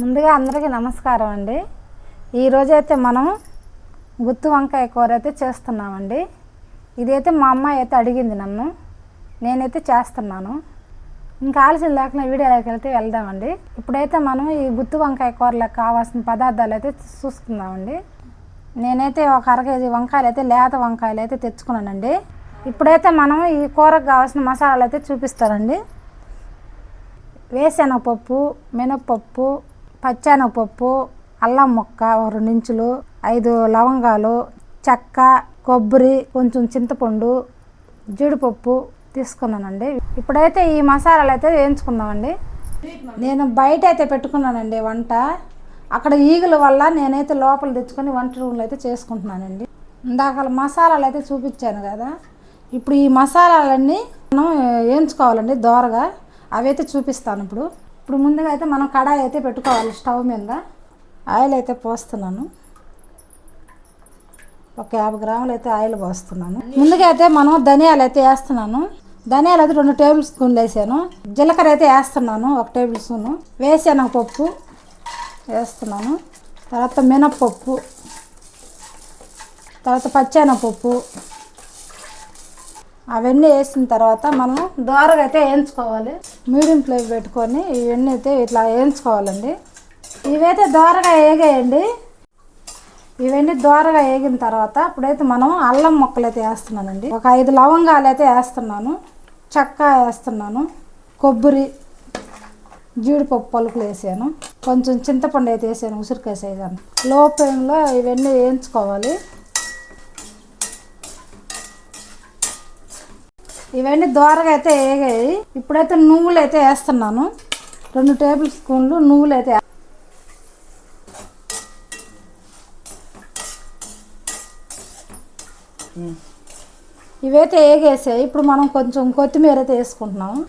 ముందుగా అందరికీ నమస్కారం అండి. ఈరోజైతే మనం గుత్తి వంకాయ కూర అయితే చేస్తున్నామండి. ఇదైతే మా అమ్మాయి అయితే అడిగింది నన్ను. నేనైతే చేస్తున్నాను. ఇంకా ఆలస్యం లేకుండా వీడియోలోకి వెళ్తే వెళ్దామండి. ఇప్పుడైతే మనం ఈ గుత్తి వంకాయ కూరలకు కావాల్సిన పదార్థాలు అయితే చూసుకుందామండి. నేనైతే ఒక అర కేజీ వంకాయలు అయితే లేత వంకాయలు అయితే తెచ్చుకున్నానండి. ఇప్పుడైతే మనం ఈ కూరకు కావాల్సిన మసాలాలు అయితే చూపిస్తానండి. వేరుశనగపప్పు మినప్పప్పు పచ్చెనగపప్పు అల్లం ముక్క ఒక రెండు ఇంచులు ఐదు లవంగాలు చెక్క కొబ్బరి కొంచెం చింతపండు జీడిపప్పు తీసుకున్నానండి. ఇప్పుడైతే ఈ మసాలాలు అయితే వేయించుకుందామండి. నేను బయట అయితే పెట్టుకున్నానండి వంట. అక్కడ ఈగల వల్ల నేనైతే లోపల తెచ్చుకొని వంట రూమ్లో అయితే చేసుకుంటున్నానండి. ఇందాక మసాలాలు అయితే చూపించాను కదా. ఇప్పుడు ఈ మసాలాలన్నీ మనం వేయించుకోవాలండి దోరగా. అవైతే చూపిస్తాను ఇప్పుడు. ఇప్పుడు ముందుగా అయితే మనం కడాయి అయితే పెట్టుకోవాలి స్టవ్ మీద. ఆయిల్ అయితే పోస్తున్నాను. ఒక యాభై గ్రాములు అయితే ఆయిల్ పోస్తున్నాను. ముందుగా అయితే మనం ధనియాలు అయితే వేస్తున్నాను. ధనియాలు అయితే రెండు టేబుల్ స్పూన్లు వేసాను. జీలకర్ర అయితే వేస్తున్నాను ఒక టేబుల్ స్పూను. వేసాను పప్పు వేస్తున్నాను. తర్వాత మినప్పప్పు తర్వాత పచ్చెనపప్పు. అవన్నీ వేసిన తర్వాత మనం దోరగా అయితే వేయించుకోవాలి. మీడియం ఫ్లేమ్ పెట్టుకొని ఇవన్నీ అయితే ఇట్లా వేయించుకోవాలండి. ఇవైతే దోరగా వేగేయండి. ఇవన్నీ దోరగా వేగిన తర్వాత ఇప్పుడైతే మనం అల్లం మొక్కలు అయితే వేస్తున్నానండి. ఒక ఐదు లవంగాలు అయితే వేస్తున్నాను. చెక్క వేస్తున్నాను. కొబ్బరి జీడిపప్పు పలుకులు వేసాను. కొంచెం చింతపండు అయితే వేసాను. ఉసిరికాయ సైజాను లో ఫ్లేమ్లో ఇవన్నీ వేయించుకోవాలి. ఇవన్నీ దోరగా అయితే వేగాయి. ఇప్పుడైతే నువ్వులు అయితే వేస్తున్నాను. రెండు టేబుల్ స్పూన్లు నువ్వులు అయితే ఇవైతే వేగేసాయి. ఇప్పుడు మనం కొంచెం కొత్తిమీర అయితే వేసుకుంటున్నాము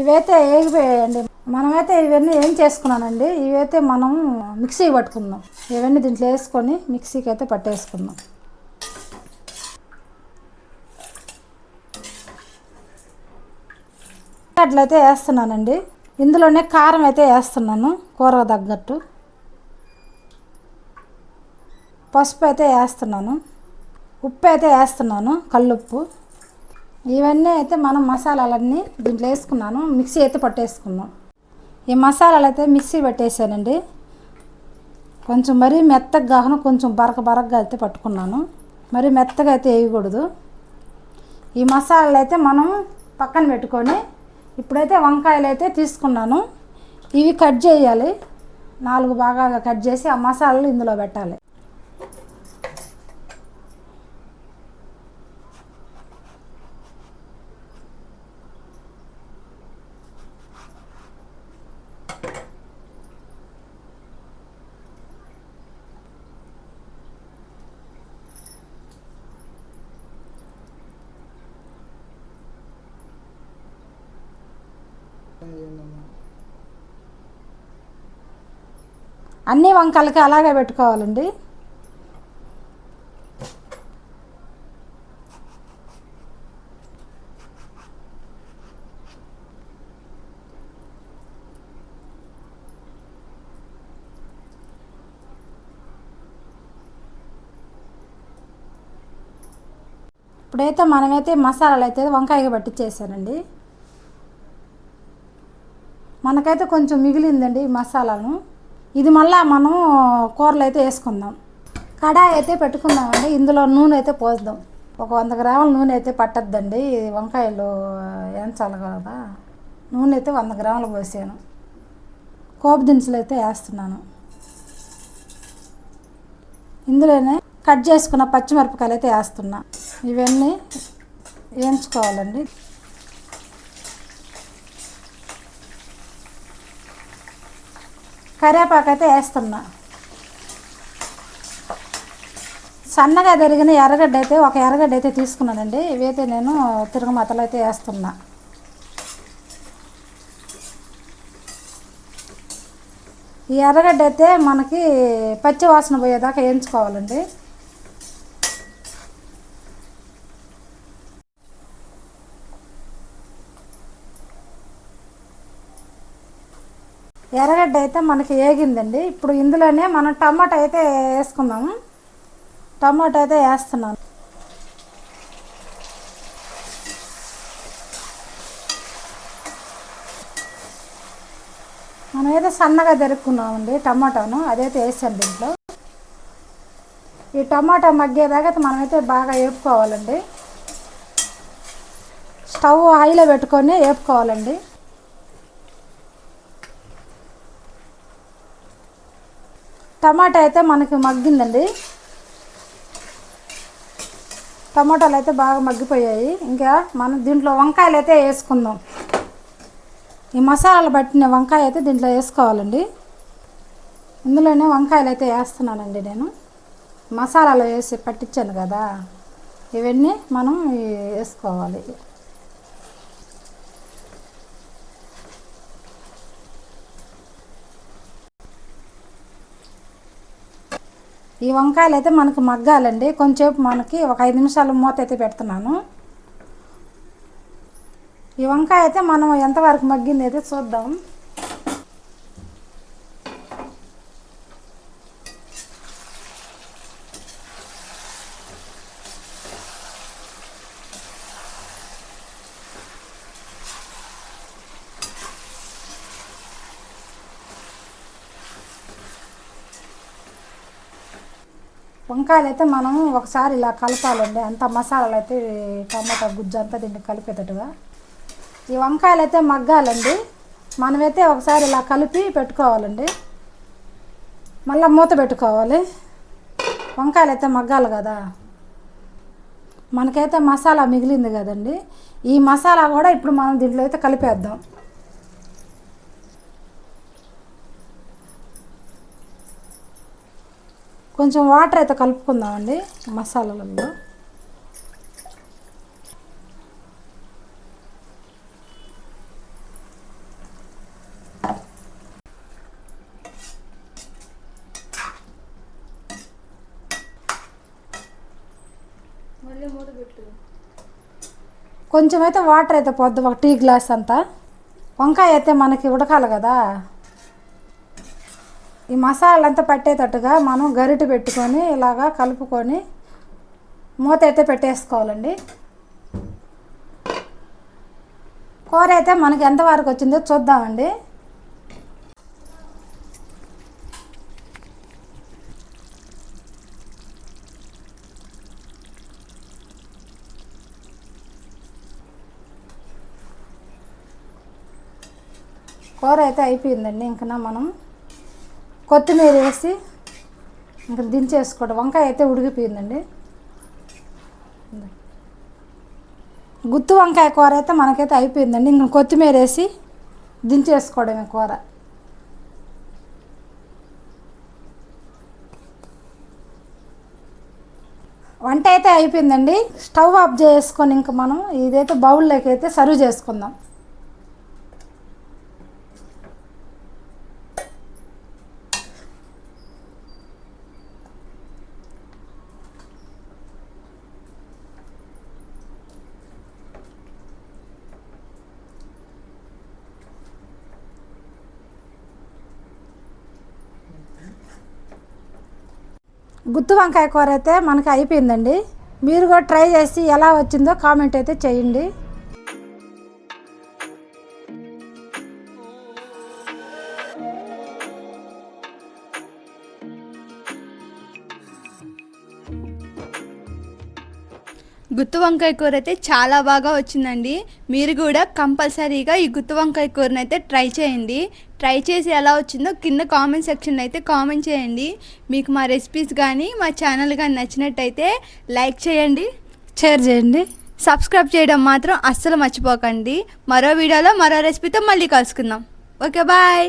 ఇవైతే వేగిపోయాయండి. మనమైతే ఇవన్నీ ఏం చేసుకున్నానండి? ఇవైతే మనం మిక్సీ పట్టుకుందాం. ఇవన్నీ దీంట్లో వేసుకొని మిక్సీకి అయితే పట్టేసుకుందాం. అట్లయితే వేస్తున్నానండి. ఇందులోనే కారం అయితే వేస్తున్నాను కూర తగ్గట్టు. పసుపు అయితే వేస్తున్నాను ఉప్పు అయితే వేస్తున్నాను కల్లుప్పు. ఇవన్నీ అయితే మనం మసాలాలన్నీ దీంట్లో వేసుకున్నాను మిక్సీ అయితే పట్టేసుకున్నాం ఈ మసాలాలు అయితే మిక్సీ పెట్టేసానండి. కొంచెం మరీ మెత్తగా కాకుండా కొంచెం బరక బరకగా అయితే పట్టుకున్నాను. మరీ మెత్తగా అయితే వేయకూడదు. ఈ మసాలాలు అయితే మనం పక్కన పెట్టుకొని ఇప్పుడైతే వంకాయలు అయితే తీసుకున్నాను. ఇవి కట్ చేయాలి. నాలుగు భాగాలుగా కట్ చేసి ఆ మసాలాలు ఇందులో పెట్టాలి. అన్ని వంకలకి అలాగే పెట్టుకోవాలండి. ఇప్పుడైతే మనమైతే మసాలాలు అయితే వంకాయగా పట్టించేసానండి మనకైతే కొంచెం మిగిలిందండి ఈ మసాలాను. ఇది మళ్ళీ మనం కూరలు అయితే వేసుకుందాం. కడాయి అయితే పెట్టుకుందామండి. ఇందులో నూనె అయితే పోద్దాం ఒక వంద గ్రాముల నూనె అయితే పట్టద్దండి. వంకాయలు వేయించాలి కదా. నూనె అయితే వంద గ్రాములు పోసాను. కోపు దినుసులు అయితే వేస్తున్నాను. ఇందులోనే కట్ చేసుకున్న పచ్చిమిరపకాయలు అయితే వేస్తున్నా. ఇవన్నీ వేయించుకోవాలండి. కరివేపాకు అయితే వేస్తున్నా. సన్నగా తిరిగిన ఎర్రగడ్డ అయితే ఒక ఎర్రగడ్డ అయితే తీసుకున్నానండి. ఇవైతే నేను తిరుగుమతలు అయితే వేస్తున్నా. ఈ ఎర్రగడ్డ అయితే మనకి పచ్చి వాసన పోయేదాకా వేయించుకోవాలండి. ఎర్రగడ్డ అయితే మనకి ఏగిందండి. ఇప్పుడు ఇందులోనే మనం టమాటా అయితే వేసుకుందాము టమాటా అయితే వేస్తున్నాను. మనం అయితే సన్నగా తెరుక్కున్నామండి టమాటాను. అదైతే వేసాను దీంట్లో. ఈ టమాటా మగ్గేదాకా మనమైతే బాగా వేపుకోవాలండి. స్టవ్ హైలో పెట్టుకొని వేపుకోవాలండి. టమాటా అయితే మనకి మగ్గిందండి. టమాటాలు అయితే బాగా మగ్గిపోయాయి. ఇంకా మనం దీంట్లో వంకాయలు అయితే వేసుకుందాం. ఈ మసాలాలు పట్టిన వంకాయ అయితే దీంట్లో వేసుకోవాలండి. ఇందులోనే వంకాయలు అయితే వేస్తున్నానండి నేను. మసాలాలు వేసి పట్టించాను కదా. ఇవన్నీ మనం వేసుకోవాలి. ఈ వంకాయలు అయితే మనకు మగ్గాలండి. కొంచెంసేపు మనకి ఒక ఐదు నిమిషాలు మూత అయితే పెడుతున్నాను. ఈ వంకాయ అయితే మనం ఎంతవరకు మగ్గింది అయితే చూద్దాం. వంకాయలు అయితే మనం ఒకసారి ఇలా కలపాలండి. అంత మసాలాలు అయితే టమాటా గుజ్జు అంతా దీన్ని కలిపేటట్టుగా. ఈ వంకాయలు అయితే మగ్గాలండి. మనమైతే ఒకసారి ఇలా కలిపి పెట్టుకోవాలండి. మళ్ళీ మూత పెట్టుకోవాలి. వంకాయలు అయితే మగ్గాలి కదా. మనకైతే మసాలా మిగిలింది కదండి. ఈ మసాలా కూడా ఇప్పుడు మనం దీంట్లో అయితే కలిపేద్దాం. కొంచెం వాటర్ అయితే కలుపుకుందామండి మసాలాలలో కొంచెం అయితే వాటర్ అయితే పొద్దు ఒక టీ గ్లాస్ అంతా. వంకాయ అయితే మనకి ఉడకాలి కదా. ఈ మసాలంతా పట్టేటట్టుగా మనం గరిటె పెట్టుకొని ఇలాగా కలుపుకొని మూత అయితే పెట్టేసుకోవాలండి. కూర అయితే మనకి ఎంతవరకు వచ్చిందో చూద్దామండి. కూర అయితే అయిపోయిందండి. ఇంకా మనం కొత్తిమీర వేసి ఇంకా దించేసుకోవడం. వంకాయ అయితే ఉడికిపోయిందండి. గుత్తి వంకాయ కూర అయితే మనకైతే అయిపోయిందండి. ఇంకా కొత్తిమీర వేసి దించేసుకోవడమే కూర. వంట అయితే అయిపోయిందండి. స్టవ్ ఆఫ్ చేసుకొని ఇంక మనం ఇదైతే బౌల్లోకి అయితే సర్వ్ చేసుకుందాం. గుత్తి వంకాయ కూర అయితే మనకి అయిపోయిందండి. మీరు కూడా ట్రై చేసి ఎలా వచ్చిందో కామెంట్ అయితే చేయండి. గుత్తి వంకాయ కూర అయితే చాలా బాగా వచ్చిందండి. మీరు కూడా కంపల్సరీగా ఈ గుత్తి వంకాయ కూరని అయితే ట్రై చేయండి. ట్రై చేసి ఎలా వచ్చిందో కింద కామెంట్ సెక్షన్ అయితే కామెంట్ చేయండి. మీకు మా రెసిపీస్ కానీ మా ఛానల్ కానీ నచ్చినట్టయితే లైక్ చేయండి. షేర్ చేయండి. సబ్స్క్రైబ్ చేయడం మాత్రం అస్సలు మర్చిపోకండి. మరో వీడియోలో మరో రెసిపీతో మళ్ళీ కలుసుకుందాం. Okay bye.